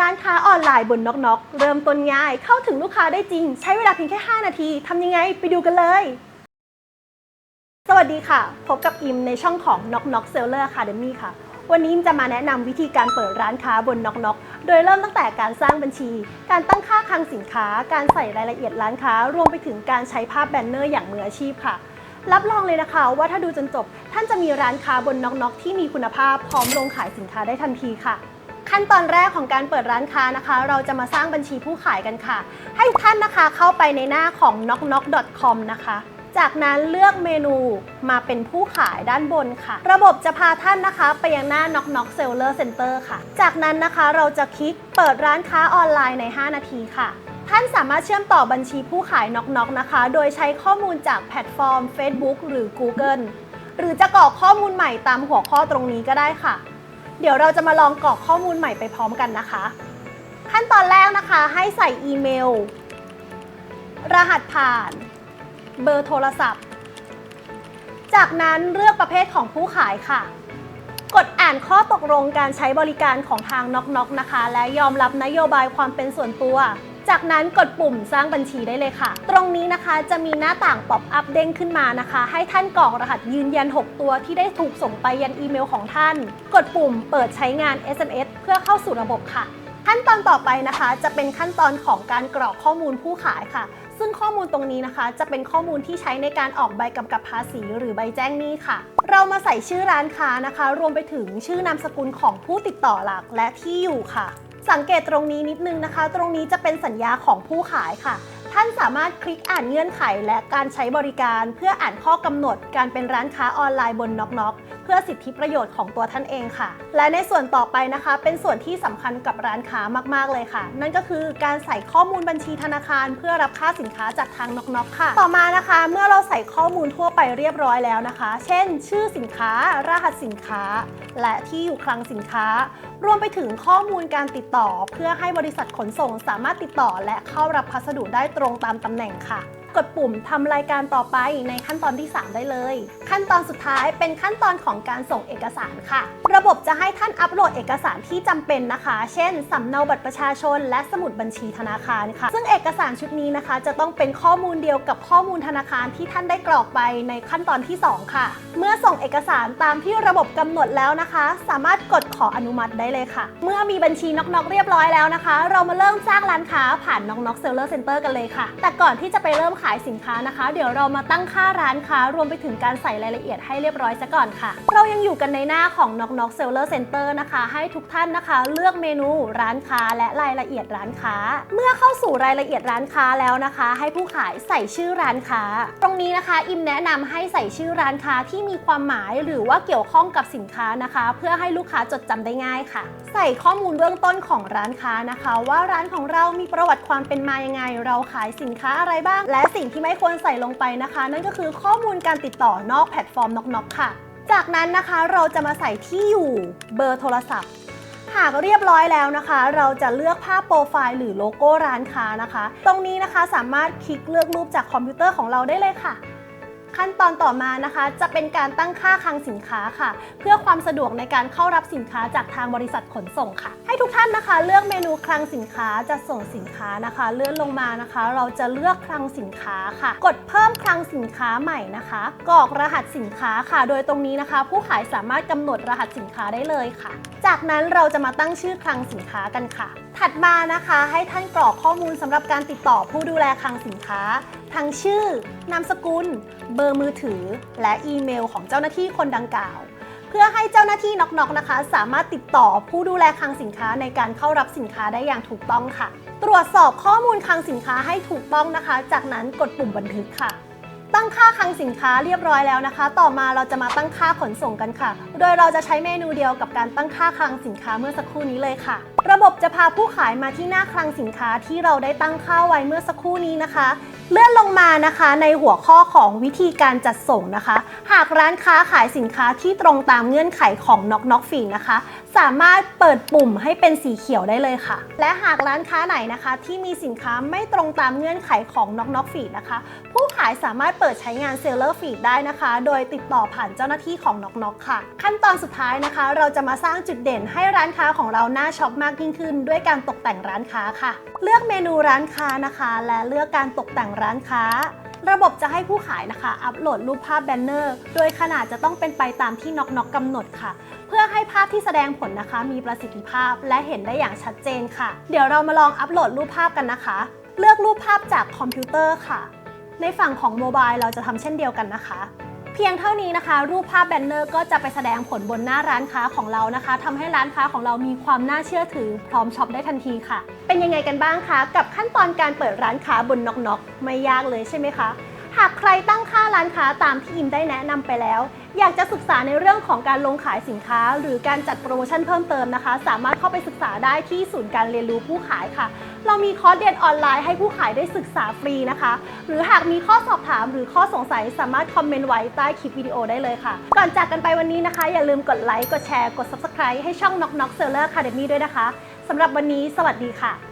ร้านค้าออนไลน์บนน็อกน็อกเริ่มต้นง่าย เข้าถึงลูกค้าได้จริง ใช้เวลาเพียงแค่ 5 นาทีทำยังไงไปดูกันเลย สวัสดีค่ะ พบกับอิมในช่องของ Knock Knock Seller Academy ค่ะ วันนี้อิมจะมาแนะนำวิธีการเปิดร้านค้าบน Knock Knock โดยเริ่มตั้งแต่การสร้างบัญชี การตั้งค่าคลังสินค้า การใส่รายละเอียดร้านค้ารวมไปถึงการใช้ภาพแบนเนอร์อย่างมืออาชีพค่ะรับรองเลยนะคะว่าถ้าดูจนจบ ท่านจะมีร้านค้าบน Knock Knock ที่มีคุณภาพพร้อมลงขายสินค้าได้ทันทีค่ะ ขั้นตอนแรกของการเปิดร้านค้านะคะ เราจะมาสร้างบัญชีผู้ขายกันค่ะ ให้ทุกท่านนะคะเข้าไปในหน้าของ knockknock.com นะคะจากนั้นเลือกเมนูมาเป็นผู้ขายด้านบนค่ะ ระบบจะพาท่านนะคะ ไปยังหน้า Knock Knock Seller Center ค่ะ จากนั้นนะคะเราจะคลิกเปิดร้านค้าออนไลน์ใน 5 นาทีค่ะ ท่านสามารถเชื่อมต่อบัญชีผู้ขาย Knock Knock นะคะ โดยใช้ข้อมูลจากแพลตฟอร์ม Facebook หรือ Google หรือจะกรอกข้อมูลใหม่ตามหัวข้อตรงนี้ก็ได้ค่ะ เดี๋ยวเราจะมาลองกรอกข้อมูลใหม่ไปพร้อมกันนะคะ ขั้นตอนแรกนะคะให้ใส่อีเมล รหัสผ่าน เบอร์โทรศัพท์ จากนั้นเลือกประเภทของผู้ขายค่ะ กดอ่านข้อตกลงการใช้บริการของทางน็อกน็อกนะคะ และยอมรับนโยบายความเป็นส่วนตัว จากนั้นกดปุ่มสร้างบัญชีได้เลยค่ะ ตรงนี้นะคะจะมีหน้าต่างป๊อปอัพเด้งขึ้นมานะคะ ให้ท่านกรอกรหัสยืนยัน 6 ตัวที่ได้ถูกส่งไปยันอีเมลของท่าน กดปุ่มเปิดใช้งาน SMS เพื่อเข้าสู่ระบบค่ะ ขั้นตอนต่อไปนะคะ จะเป็นขั้นตอนของการกรอกข้อมูลผู้ขายค่ะ ซึ่งข้อมูลตรงนี้นะคะ จะเป็นข้อมูลที่ใช้ในการออกใบกำกับภาษีหรือใบแจ้งหนี้ค่ะ เรามาใส่ชื่อร้านค้านะคะ รวมไปถึงชื่อนามสกุลของผู้ติดต่อหลักและที่อยู่ค่ะ สังเกตตรงนี้นิดนึงนะคะ ตรงนี้จะเป็นสัญญาของผู้ขายค่ะ ท่านสามารถคลิกอ่านเงื่อนไขและการใช้บริการ เพื่ออ่านข้อกำหนดการเป็นร้านค้าออนไลน์บนน็อกน็อกเพื่อสิทธิประโยชน์ของตัวท่านเองค่ะ และในส่วนต่อไปนะคะ เป็นส่วนที่สำคัญกับร้านค้ามาก ๆ เลยค่ะ นั่นก็คือการใส่ข้อมูลบัญชีธนาคาร เพื่อรับค่าสินค้าจากทางน็อกน็อกค่ะ ต่อมานะคะ เมื่อเราใส่ข้อมูลทั่วไปเรียบร้อยแล้วนะคะ เช่น ชื่อสินค้า รหัสสินค้า และที่อยู่คลังสินค้า รวมไปถึงข้อมูลการติดต่อ เพื่อให้บริษัทขนส่งสามารถติดต่อและเข้ารับพัสดุได้ตรงตามตำแหน่งค่ะ กดปุ่มทำรายการต่อไปในขั้นตอนที่ 3 ได้เลย ขั้นตอนสุดท้ายเป็นขั้นตอนของการส่งเอกสารค่ะ ระบบจะให้ท่านอัปโหลดเอกสารที่จำเป็นนะคะ เช่นสำเนาบัตรประชาชน และสมุดบัญชีธนาคารค่ะ ซึ่งเอกสารชุดนี้นะคะ จะต้องเป็นข้อมูลเดียวกับข้อมูลธนาคารที่ท่านได้กรอกไปในขั้นตอนที่ 2 ค่ะ เมื่อส่งเอกสารตามที่ระบบกำหนดแล้วนะคะ สามารถกดขออนุมัติได้เลยค่ะ เมื่อมีบัญชีน็อกๆเรียบร้อยแล้วนะคะ เรามาเริ่มสร้างร้านค้าผ่านน็อกน็อกเซลเลอร์เซ็นเตอร์กันเลยค่ะ แต่ก่อนที่จะไปเริ่มขายสินค้านะคะ เดี๋ยวเรามาตั้งค่าร้านค้ารวมไปถึงการใส่รายละเอียดให้เรียบร้อยซะก่อนค่ะ เรายังอยู่กันในหน้าของ Knock Knock Seller Center นะคะ ให้ทุกท่านนะคะ เลือกเมนูร้านค้าและรายละเอียดร้านค้า เมื่อเข้าสู่รายละเอียดร้านค้าแล้วนะคะ ให้ผู้ขายใส่ชื่อร้านค้า ตรงนี้นะคะ อิมแนะนำให้ใส่ชื่อร้านค้าที่มีความหมายหรือว่าเกี่ยวข้องกับสินค้านะคะ เพื่อให้ลูกค้าจดจำได้ง่ายค่ะ ใส่ข้อมูลเบื้องต้นของร้านค้านะคะ ว่าร้านของเรามีประวัติความเป็นมายังไง เราขายสินค้าอะไรบ้าง และสิ่งที่ไม่ควรใส่ลงไปนะคะ นั่นก็คือข้อมูลการติดต่อนอกแพลตฟอร์มน็อกๆค่ะ จากนั้นนะคะเราจะมาใส่ที่อยู่เบอร์โทรศัพท์ หากเรียบร้อยแล้วนะคะ เราจะเลือกภาพโปรไฟล์หรือโลโก้ร้านค้านะคะ ตรงนี้นะคะสามารถคลิกเลือกรูปจากคอมพิวเตอร์ของเราได้เลยค่ะ ขั้นตอนต่อมานะคะ จะเป็นการตั้งค่าคลังสินค้าค่ะ เพื่อความสะดวกในการเข้ารับสินค้าจากทางบริษัทขนส่งค่ะ ให้ทุกท่านนะคะเลือกเมนูคลังสินค้าจะส่งสินค้านะคะ เลื่อนลงมานะคะ เราจะเลือกคลังสินค้าค่ะ กดเพิ่มคลังสินค้าใหม่นะคะกรอกรหัสสินค้าค่ะ โดยตรงนี้นะคะ ผู้ขายสามารถกำหนดรหัสสินค้าได้เลยค่ะ จากนั้นเราจะมาตั้งชื่อคลังสินค้ากันค่ะ ถัดมานะคะให้ท่านกรอกข้อมูลสำหรับการติดต่อผู้ดูแลคลังสินค้า ทั้งชื่อ นามสกุล เบอร์มือถือ และอีเมลของเจ้าหน้าที่คนดังกล่าว เพื่อให้เจ้าหน้าที่น็อกๆนะคะ สามารถติดต่อผู้ดูแลคลังสินค้าในการเข้ารับสินค้าได้อย่างถูกต้องค่ะ ตรวจสอบข้อมูลคลังสินค้าให้ถูกต้องนะคะ จากนั้นกดปุ่มบันทึกค่ะ ค่าคลังสินค้าเรียบร้อยแล้วนะคะ ต่อมาเราจะมาตั้งค่าขนส่งกันค่ะ โดยเราจะใช้เมนูเดียวกับการตั้งค่าคลังสินค้าเมื่อสักครู่นี้เลยค่ะ ระบบจะพาผู้ขายมาที่หน้าคลังสินค้าที่เราได้ตั้งค่าไว้เมื่อสักครู่นี้นะคะ เลื่อนลงมานะคะในหัวข้อของวิธีการจัดส่งนะคะ หากร้านค้าขายสินค้าที่ตรงตามเงื่อนไขของ Knock Knock Feed นะคะสามารถเปิดปุ่มให้เป็นสีเขียวได้เลยค่ะ และหากร้านค้าไหนนะคะ ที่มีสินค้าไม่ตรงตามเงื่อนไขของ Knock Knock Feed นะคะ ผู้ขายสามารถเปิดใช้งาน Seller Feed ได้นะคะ โดยติดต่อผ่านเจ้าหน้าที่ของ Knock Knock ค่ะ ขั้นตอนสุดท้ายนะคะ เราจะมาสร้างจุดเด่นให้ร้านค้าของเราหน่าช็อปมากยิ่งขึ้น ด้วยการตกแต่งร้านค้าค่ะ เลือกเมนูร้านค้านะคะ และเลือกการตกแต่งร้านค้าระบบจะให้ผู้ขายนะคะ อัปโหลดรูปภาพแบนเนอร์ โดยขนาดจะต้องเป็นไปตามที่น็อกน็อกกำหนดค่ะ ให้ภาพที่แสดงผลนะคะ มีประสิทธิภาพและเห็นได้อย่างชัดเจนค่ะ เดี๋ยวเรามาลองอัปโหลดรูปภาพกันนะคะ เลือกรูปภาพจากคอมพิวเตอร์ค่ะ ในฝั่งของโมบายเราจะทำเช่นเดียวกันนะคะเพียงเท่านี้นะคะ รูปภาพแบนเนอร์ก็จะไปแสดงผลบนหน้าร้านค้าของเรานะคะทำให้ร้านค้าของเรามีความน่าเชื่อถือ พร้อมช็อปได้ทันทีค่ะ เป็นยังไงกันบ้างคะ กับขั้นตอนการเปิดร้านค้าบนน็อกน็อกไม่ยากเลยใช่ไหมคะ หากใครตั้งค่าร้านค้าตามที่อิมได้แนะนำไปแล้ว อยากจะศึกษาในเรื่องของการลงขายสินค้า หรือการจัดโปรโมชั่นเพิ่มเติมนะคะ สามารถเข้าไปศึกษาได้ที่ศูนย์การเรียนรู้ผู้ขายค่ะ เรามีคอร์สเรียนออนไลน์ให้ผู้ขายได้ศึกษาฟรีนะคะ หรือหากมีข้อสอบถามหรือข้อสงสัยสามารถคอมเมนต์ไว้ใต้คลิปวิดีโอได้เลยค่ะ ก่อนจากกันไปวันนี้นะคะ อย่าลืมกดไลค์กดแชร์กด Subscribe ให้ช่อง Knock Knock Seller Academy ด้วยนะคะสำหรับวันนี้ สวัสดีค่ะ